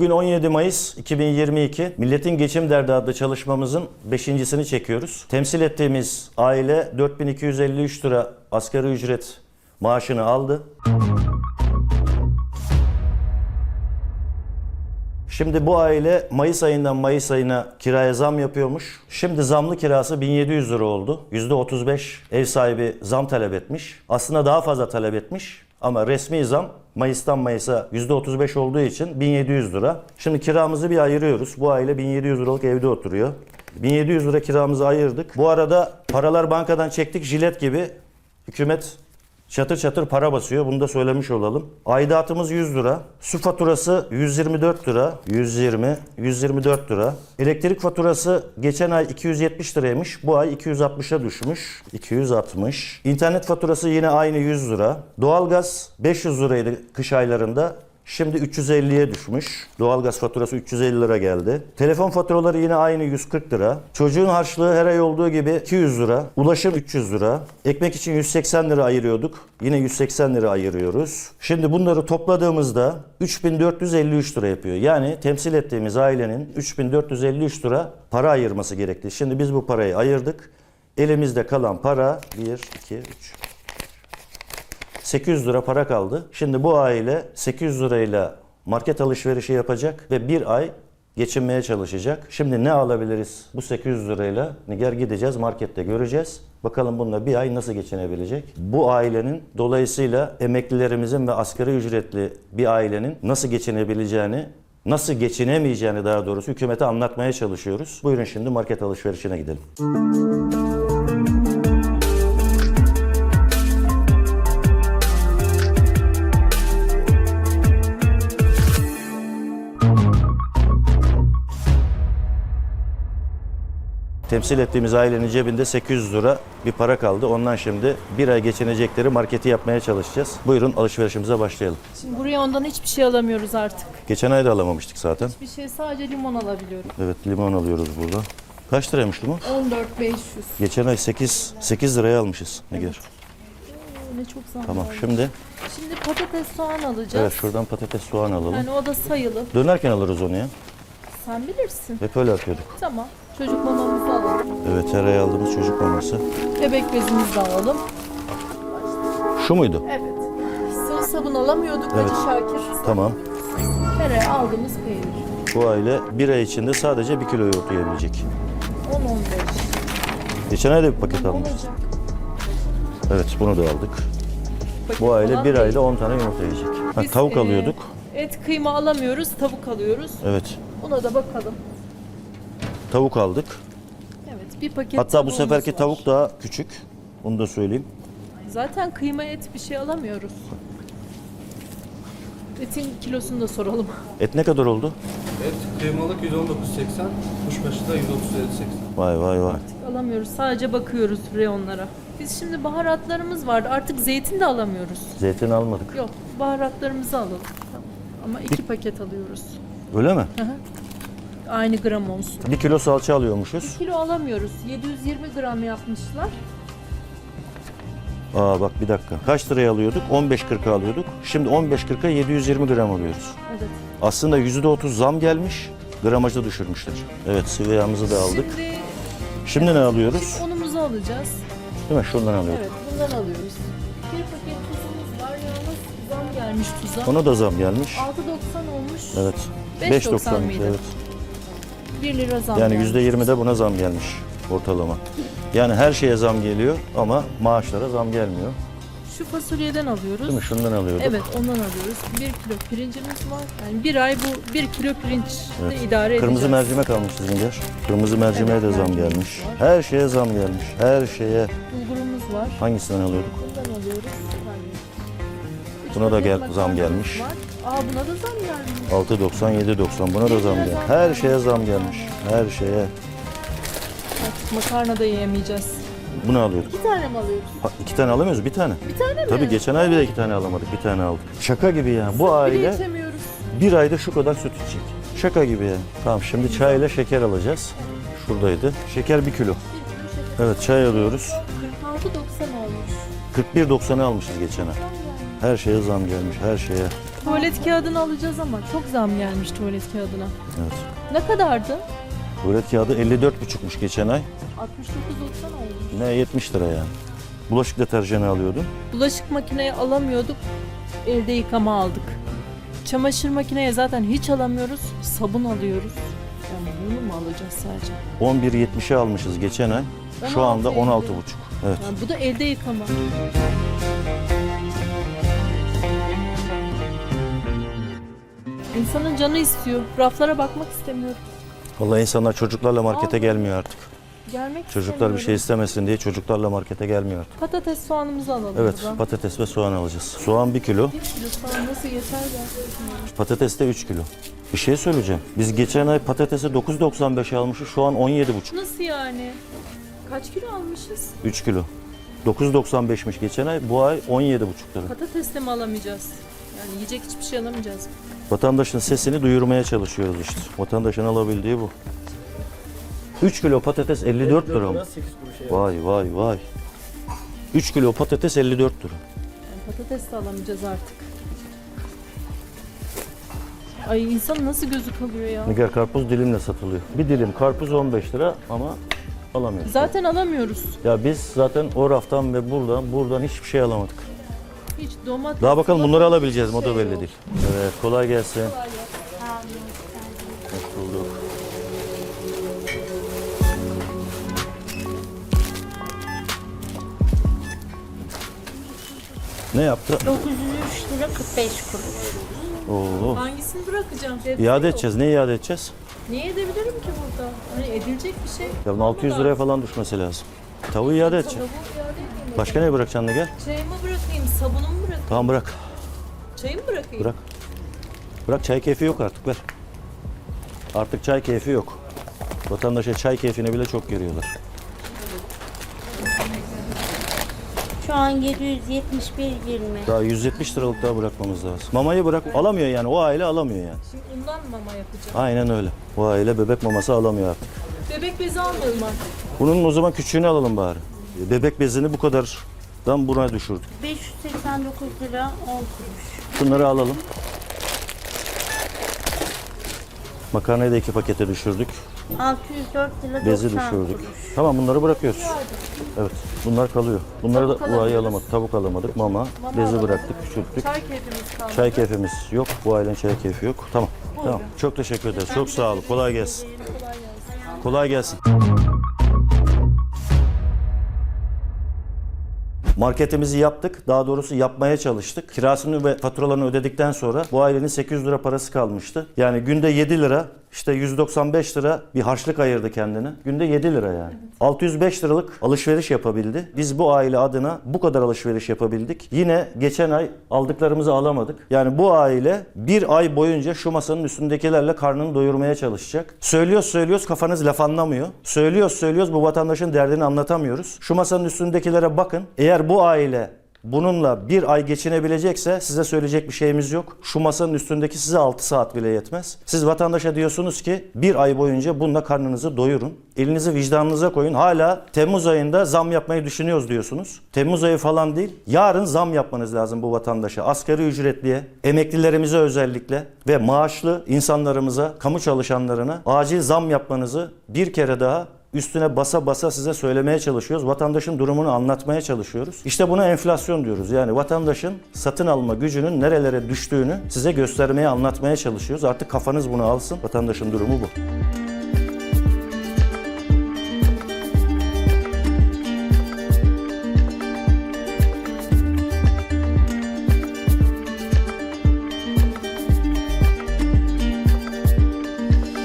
Bugün 17 Mayıs 2022. Milletin Geçim Derdi adlı çalışmamızın 5.sini çekiyoruz. Temsil ettiğimiz aile 4253 lira asgari ücret maaşını aldı. Şimdi bu aile Mayıs ayından Mayıs ayına kiraya zam yapıyormuş. Şimdi zamlı kirası 1700 lira oldu. %35 ev sahibi zam talep etmiş. Aslında daha fazla talep etmiş ama resmi zam Mayıs'tan Mayıs'a %35 olduğu için 1700 lira. Şimdi kiramızı bir ayırıyoruz. Bu aile 1700 liralık evde oturuyor. 1700 lira kiramızı ayırdık. Bu arada paralar bankadan çektik jilet gibi. Hükümet Çatır çatır para basıyor. Bunu da söylemiş olalım. Aidatımız 100 lira. Su faturası 124 lira. 120, 124 lira. Elektrik faturası geçen ay 270 liraymış. Bu ay 260'a düşmüş. 260. İnternet faturası yine aynı 100 lira. Doğalgaz 500 liraydı kış aylarında. Şimdi 350'ye düşmüş. Doğalgaz faturası 350 lira geldi. Telefon faturaları yine aynı 140 lira. Çocuğun harçlığı her ay olduğu gibi 200 lira. Ulaşım 300 lira. Ekmek için 180 lira ayırıyorduk. Yine 180 lira ayırıyoruz. Şimdi bunları topladığımızda 3453 lira yapıyor. Yani temsil ettiğimiz ailenin 3453 lira para ayırması gerekti. Şimdi biz bu parayı ayırdık. Elimizde kalan para 1, 2, 3. 800 lira para kaldı. Şimdi bu aile 800 lirayla market alışverişi yapacak ve bir ay geçinmeye çalışacak. Şimdi ne alabiliriz bu 800 lirayla? Niger gideceğiz markette göreceğiz. Bakalım bununla bir ay nasıl geçinebilecek? Bu ailenin dolayısıyla emeklilerimizin ve asgari ücretli bir ailenin nasıl geçinebileceğini Nasıl geçinemeyeceğini daha doğrusu hükümete anlatmaya çalışıyoruz. Buyurun şimdi market alışverişine gidelim. Temsil ettiğimiz ailenin cebinde 800 lira bir para kaldı. Ondan şimdi bir ay geçinecekleri marketi yapmaya çalışacağız. Buyurun alışverişimize başlayalım. Şimdi buraya ondan hiçbir şey alamıyoruz artık. Geçen ay da alamamıştık zaten. Bir şey sadece limon alabiliyorum. Evet limon alıyoruz burada. Kaç liraymış limon? 14.500. Geçen ay 8 8 liraya almışız Nigar. Oo, Ne çok zam Tamam var. şimdi Şimdi patates soğan alacağız. evet şuradan patates soğan alalım. Yani o da sayılı. Dönerken alırız onu ya. Sen bilirsin. Hep öyle yapıyorduk. Tamam. Çocuk mamamızı alalım. Evet her ay aldığımız çocuk maması. Bebek bezimizi de alalım. Şu muydu? Evet. Sıvı sabun alamıyorduk Evet. Hacı Şakir. Tamam. Her ay aldığımız peynir. Bu aile bir ay içinde sadece bir kilo yoğurt yiyebilecek. 10-15. Geçen ay da bir paket. Olacak. Evet bunu da aldık. Paket Bu aile bir ayda 10 tane yumurta yiyecek. Ha, Biz, tavuk e, alıyorduk. Et kıyma alamıyoruz, tavuk alıyoruz. Evet. Ona da bakalım. Tavuk aldık. Evet, bir paket Hatta bu tavuğumuz seferki var. tavuk daha küçük. Onu da söyleyeyim. Zaten kıyma et bir şey alamıyoruz. Etin kilosunu da soralım. Et ne kadar oldu? Et kıymalık 119.80, kuşbaşı da 137.80. Vay vay vay. Alamıyoruz. Sadece bakıyoruz reyonlara. Biz şimdi baharatlarımız vardı. Artık zeytin de alamıyoruz. Zeytin almadık. Yok, baharatlarımızı alalım. Tamam. Ama iki paket alıyoruz. Öyle mi? Hı hı. Aynı gram olsun. Bir kilo salça alıyormuşuz. Kilo alamıyoruz. 720 gram yapmışlar. Aa bak bir dakika. Kaç liraya alıyorduk? 15.40'a alıyorduk. Şimdi 15.40'a 720 gram alıyoruz. Evet. Aslında %30 zam gelmiş. Gramajı düşürmüşler. Evet sıvı yağımızı da aldık. Şimdi Şimdi ne alıyoruz? unumuzu alacağız. Değil mi? Şundan alıyorduk. Evet, bundan alıyoruz. Bir paket tuzumuz var. Yalnız zam gelmiş tuza. Ona da zam gelmiş. 6.90 olmuş. Evet. 5.90 5.90 mıydı? evet. 1 lira zam Yani gelmiş. %20 de buna zam gelmiş ortalama. Yani her şeye zam geliyor ama maaşlara zam gelmiyor. Şu fasulyeden alıyoruz. Değil mi? Şundan alıyorduk. Evet ondan alıyoruz. 1 kilo pirincimiz var. Yani bir ay bu 1 kilo pirinçle Evet. idare Kırmızı edeceğiz. mercimek almışız Nigar. Kırmızı mercimeğe de zam mercimek gelmiş. var. Her şeye zam gelmiş. Her şeye. Bulgurumuz var. Hangisinden alıyorduk? Bundan alıyoruz. Üç Buna da paket gel- makarnamız zam gelmiş. Var. Aa buna da zam gelmiş. 6.90, 7.90 buna da zam gelmiş. Her şeye zam gelmiş. Her şeye. Artık makarna da yiyemeyeceğiz. Bunu alıyorduk. İki tane mi alıyoruz? Ha, iki tane alamıyoruz, bir tane. Bir tane mi? Tabii geçen ay bile iki tane alamadık, bir tane aldık. Şaka gibi ya. Bu Bir de aile içemiyoruz. bir ayda şu kadar süt içecek. Şaka gibi ya. Tamam şimdi çay ile şeker alacağız. Şuradaydı. Şeker bir kilo. Bir kilo şeker. Evet çay alıyoruz. 46.90 olmuş. 41.90'ı almışız geçen ay. Her şeye zam gelmiş, her şeye. Tuvalet kağıdını alacağız ama çok zam gelmiş tuvalet kağıdına. Evet. Ne kadardı? Tuvalet kağıdı 54,5'muş geçen ay. 69.90 olmuş. Ne 70 lira yani. Bulaşık deterjanı alıyordum. Bulaşık makineye alamıyorduk. Elde yıkama aldık. Çamaşır makineye zaten hiç alamıyoruz. Sabun alıyoruz. Yani bunu mu alacağız sadece? 11.70'e almışız geçen ay. Şu 16 anda elde. 16,5. Evet. Yani bu da elde yıkama. İnsanın canı istiyor. Raflara bakmak istemiyorum. Vallahi insanlar çocuklarla markete Al. gelmiyor artık. Gelmek Çocuklar bir istemiyorum. şey istemesin diye çocuklarla markete gelmiyor artık. Patates soğanımızı alalım. Evet buradan. patates ve soğan alacağız. Soğan 1 kilo, Bir kilo soğan nasıl yeter ya? patates de 3 kilo. Bir şey söyleyeceğim. Biz geçen ay patatesi 9.95'e almışız. Şu an 17,5. Nasıl yani? Kaç kilo almışız? 3 kilo. 9.95'miş geçen ay. Bu ay 17,5 lira. Patates de mi alamayacağız? Yani yiyecek hiçbir şey alamayacağız. Vatandaşın sesini duyurmaya çalışıyoruz işte. Vatandaşın alabildiği bu. 3 kilo patates 54 lira mı? 8 kuruş Vay vay vay. 3 kilo patates 54 lira. Patates de alamayacağız artık. Ay insan nasıl gözü kalıyor ya? Nigar karpuz dilimle satılıyor. Bir dilim karpuz 15 lira ama alamıyoruz. Zaten alamıyoruz. Ya biz zaten o raftan ve buradan buradan hiçbir şey alamadık. Hiç domates. Daha bakalım bunları alabileceğiz mi o da şey belli değil. Evet kolay gelsin. Hoş bulduk. Ne yaptı? 903 lira 45 kuruş. Oo. Hangisini bırakacağım? Sebze İade yok. edeceğiz. Ne iade edeceğiz? Niye edebilirim ki burada? Hani edilecek bir şey. Ya bunun 600 liraya falan düşmesi lazım. Tavuğu iade edeceğim. Tavuğu. Başka ne bırakacaksın da gel? Çayımı bırakayım, sabunumu bırakayım. Tamam bırak. Çayımı bırakayım. Bırak. Bırak çay keyfi yok artık ver. Artık çay keyfi yok. Vatandaşa çay keyfini bile çok görüyorlar. Şu an 771.20. Daha 170 liralık daha bırakmamız lazım. Mamayı bırak alamıyor yani o aile alamıyor yani. Şimdi undan mama yapacağım. Aynen öyle. O aile bebek maması alamıyor artık. Bebek bezi almayalım artık. Bunun o zaman küçüğünü alalım bari. Bebek bezini bu kadardan buna düşürdük. 589 lira 10 kuruş. Bunları alalım. Makarnayı da iki pakete düşürdük. 604 lira Bezi 90 düşürdük. kuruş. Tamam bunları bırakıyoruz. Evet. Bunlar kalıyor. Bunları Tavuk da bu ay alamıyoruz. alamadık. Tavuk alamadık. Mama. Mama Bezi alamadık. bıraktık, küçülttük. Çay keyfimiz kaldı. Çay keyfimiz yok. Bu ailenin çay keyfi yok. Tamam. Tamam. Çok teşekkür ederiz. Çok sağ olun. Kolay gelsin. Kolay gelsin. Marketimizi yaptık. Daha doğrusu yapmaya çalıştık. Kirasını ve faturalarını ödedikten sonra bu ailenin 800 lira parası kalmıştı. Yani günde 7 lira işte 195 lira bir harçlık ayırdı kendine. Günde 7 lira yani. 605 liralık alışveriş yapabildi. Biz bu aile adına bu kadar alışveriş yapabildik. Yine geçen ay aldıklarımızı alamadık. Yani bu aile bir ay boyunca şu masanın üstündekilerle karnını doyurmaya çalışacak. Söylüyoruz söylüyoruz kafanız laf anlamıyor. Söylüyoruz söylüyoruz bu vatandaşın derdini anlatamıyoruz. Şu masanın üstündekilere bakın. Eğer bu aile Bununla bir ay geçinebilecekse size söyleyecek bir şeyimiz yok. Şu masanın üstündeki size 6 saat bile yetmez. Siz vatandaşa diyorsunuz ki bir ay boyunca bununla karnınızı doyurun. Elinizi vicdanınıza koyun. Hala Temmuz ayında zam yapmayı düşünüyoruz diyorsunuz. Temmuz ayı falan değil. Yarın zam yapmanız lazım bu vatandaşa. Asgari ücretliye, emeklilerimize özellikle ve maaşlı insanlarımıza, kamu çalışanlarına acil zam yapmanızı bir kere daha üstüne basa basa size söylemeye çalışıyoruz. Vatandaşın durumunu anlatmaya çalışıyoruz. İşte buna enflasyon diyoruz. Yani vatandaşın satın alma gücünün nerelere düştüğünü size göstermeye, anlatmaya çalışıyoruz. Artık kafanız bunu alsın. Vatandaşın durumu bu.